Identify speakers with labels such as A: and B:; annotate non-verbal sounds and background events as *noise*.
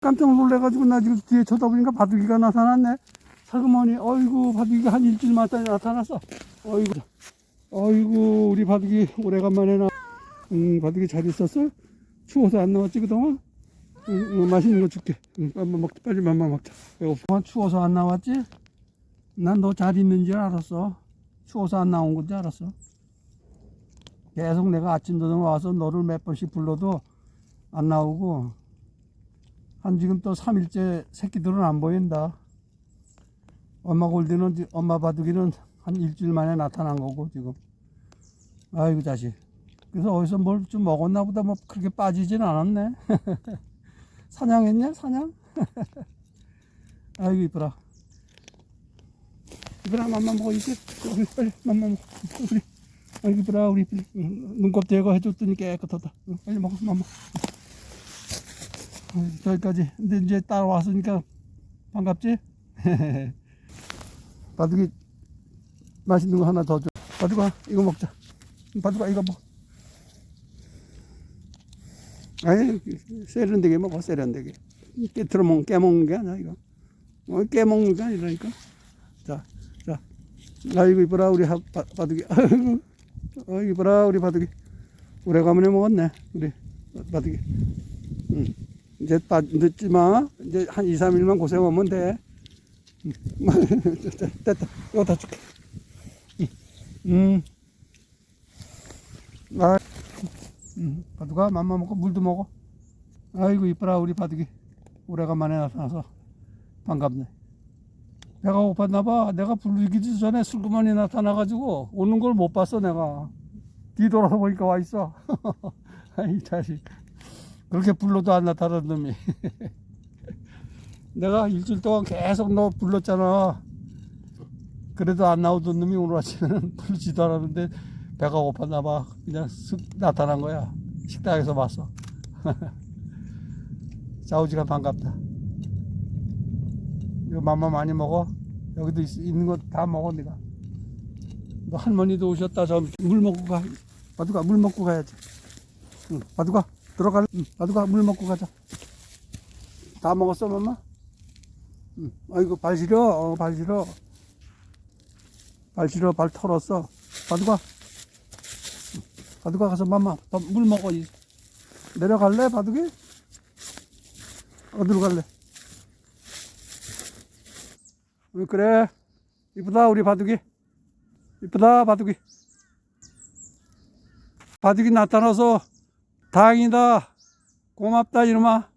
A: 깜짝 놀래가지고 나 지금 뒤에 쳐다보니까 바둑이가 나타났네. 살그머니, 어이구, 바둑이가 한 일주일 만에 나타났어. 어이구, 어이구, 우리 바둑이 오래간만에 나, 음, 바둑이 잘 있었어? 추워서 안 나왔지, 그동안? 응, 응, 맛있는 거 줄게. 응, 빨리 먹, 빨리 맘마 먹자. 배고파. 추워서 안 나왔지? 난 너 잘 있는 줄 알았어. 추워서 안 나온 건줄 알았어. 계속 내가 아침 저녁 와서 너를 몇 번씩 불러도 안 나오고, 한 지금 또 3일째 새끼들은 안 보인다. 엄마 골드는, 지- 엄마 바둑이는 한 일주일 만에 나타난 거고, 지금. 아이고, 자식. 그래서 어디서 뭘 좀 먹었나 보다 뭐 그렇게 빠지진 않았네. *laughs* 사냥했냐? 사냥? *laughs* 아이고, 이쁘라. 이쁘라, 맘마 먹어, 이제. 우리 빨리, 맘마 먹어. 우리. 아이고, 이쁘라, 우리. 눈곱 제거 해줬더니 깨끗하다. 응, 빨리 먹어, 맘마. 저기까지. 근데 이제 따라왔으니까 반갑지? *laughs* 바둑이 맛있는 거 하나 더 줘. 바둑아, 이거 먹자. 바둑아, 이거 먹어. 아니, 세련되게 먹어, 세련되게. 깨트려 먹, 깨먹는 게 아니야, 이거. 어, 깨먹는 게 아니라니까. 자, 자. 아이고, 이뻐라, 우리 하, 바, 바둑이. 아이고, 아이고, 이뻐라, 우리 바둑이. 오래간만에 먹었네, 우리 바둑이. 응. 이제 빠, 늦지 마. 이제 한 2, 3일만 고생하면 돼. 응. *laughs* 됐다. 이거 다 줄게. 응. 음. 아, 응. 바둑아, 맘마 먹고 물도 먹어. 아이고, 이뻐라, 우리 바둑이. 오래간만에 나타나서 반갑네. 배가 고팠나 봐. 내가 부르기도 전에 슬그머니 나타나가지고 오는 걸 못 봤어, 내가. 뒤돌아서 보니까 와 있어. *laughs* 아이, 자식. 그렇게 불러도 안 나타나는 놈이. *laughs* 내가 일주일 동안 계속 너 불렀잖아. 그래도 안 나오던 놈이 오늘 아침에는 *laughs* 부르지도 않았는데 배가 고팠나 봐. 그냥 쓱 나타난 거야. 식당에서 봤어. *laughs* 자우지가 반갑다. 이거 맘마 많이 먹어. 여기도 있, 있는 거 다 먹어, 네가. 너 할머니도 오셨다. 저 물 먹고 가. 바둑아, 물 먹고 가야지. 응, 바둑아, 들어갈. 응, 바둑아, 물 먹고 가자. 다 먹었어, 맘마? 응. 아이고, 발 시려. 어, 발 시려. 발 시려, 발 털었어. 바둑아. 응, 바둑아 가서 맘마, 더물 먹어. 이. 내려갈래, 바둑이? 어디로 갈래? 응, 그래. 이쁘다, 우리 바둑이. 이쁘다, 바둑이. 바둑이 나타나서 다행이다. 고맙다, 이놈아.